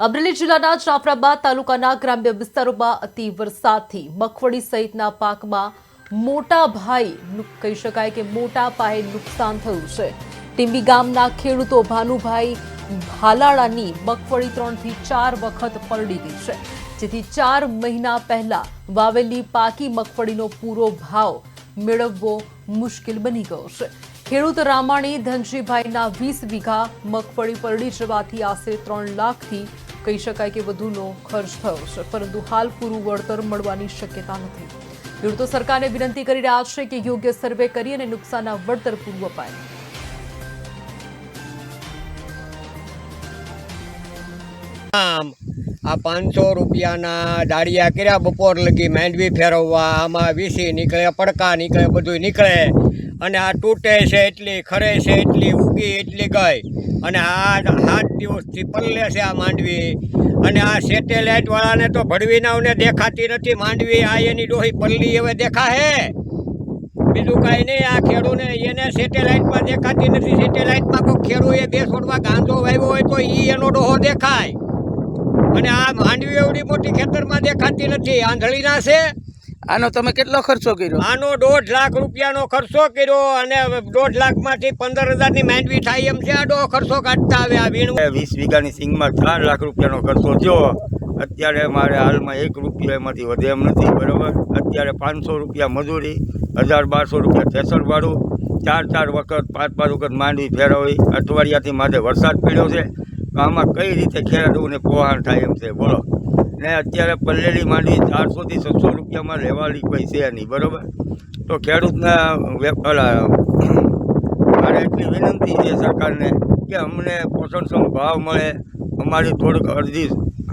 અમરેલી જિલ્લાના જાફરાબાદ તાલુકાના ગ્રામ્ય વિસ્તારોમાં અતિ વરસાદથી મગફળી સહિતના પાકમાં મોટા ભાઈ કહી શકાય કે મોટા પાયે નુકસાન થયું છે. ટીંબી ગામના ખેડૂતો ભાનુભાઈ ભાલાળાની મગફળી ત્રણથી ચાર વખત પલડી ગઈ છે. જેથી ચાર મહિના પહેલા વાવેલી પાકી મગફળીનો પૂરો ભાવ મેળવવો મુશ્કેલ બની ગયો છે. ખેડૂત રામાણી ધનજીભાઈના વીસ વીઘા મગફળી પરડી જવાથી આશરે ત્રણ લાખથી કહી શકાય કે વધુનો ખર્ચ થયો છે. પરંતુ હાલ પૂરું વળતર મળવાની શક્યતા નથી. ખેડૂતો સરકારને વિનંતી કરી રહ્યા છે કે યોગ્ય સર્વે કરી અને નુકસાનના વળતર પૂરું અપાય. આમ આ પાંચસો રૂપિયાના દાળિયા કર્યા, બપોર લગી માંડવી ફેરવવા, આમાં વીસી નીકળે, પડકા નીકળે બધું નીકળે. અને આ તૂટે છે એટલી, ખરે છે એટલી ઉગી એટલી ગઈ. અને આ સાત દિવસથી પલ્લે છે આ માંડવી. અને આ સેટેલાઇટવાળાને તો ભડવીનાઓને દેખાતી નથી માંડવી, આ એની ડોહી પલ્લી હવે દેખાહે. બીજું કાંઈ નહીં, આ ખેડૂને એને સેટેલાઇટમાં દેખાતી નથી. સેટેલાઇટમાં કોઈ ખેડૂએ બે છોડવા ગાંધો વાવ્યો હોય તો એ એનો ડોહો દેખાય. અને આ માંડવી એવડી મોટી ખેતરમાં દેખાતી નથી. આંધળીના છે. આનો તમે કેટલો ખર્ચો કર્યો? આનો દોઢ લાખ રૂપિયાનો ખર્ચો કર્યો અને દોઢ લાખમાંથી પંદર હજારની માંડવી થાય એમ છે. આડો ખર્ચો કાઢતા આવે આ વીણ વીસ વીઘાની સિંગમાં ચાર લાખ રૂપિયાનો ખર્ચો થયો. અત્યારે મારે હાલમાં એક રૂપિયા એમાંથી વધે એમ નથી બરાબર? અત્યારે પાંચસો રૂપિયા મજૂરી હજાર બારસો રૂપિયા થેસર ભાડું ચાર ચાર વખત પાંચ પાંચ વખત માંડવી ફેરવી અઠવાડિયાથી માથે વરસાદ પડ્યો છે. આમાં કઈ રીતે ખેડૂતોને પોહાણ થાય એમ છે, બોલો. ને અત્યારે પલ્લેલી માંડવી ચારસોથી છસો રૂપિયામાં લેવાલી કોઈ છે નહીં, બરાબર? તો ખેડૂતના વેપાર મારે એટલી વિનંતી છે સરકારને કે અમને પોષણક્ષમ ભાવ મળે, અમારી થોડીક અરજી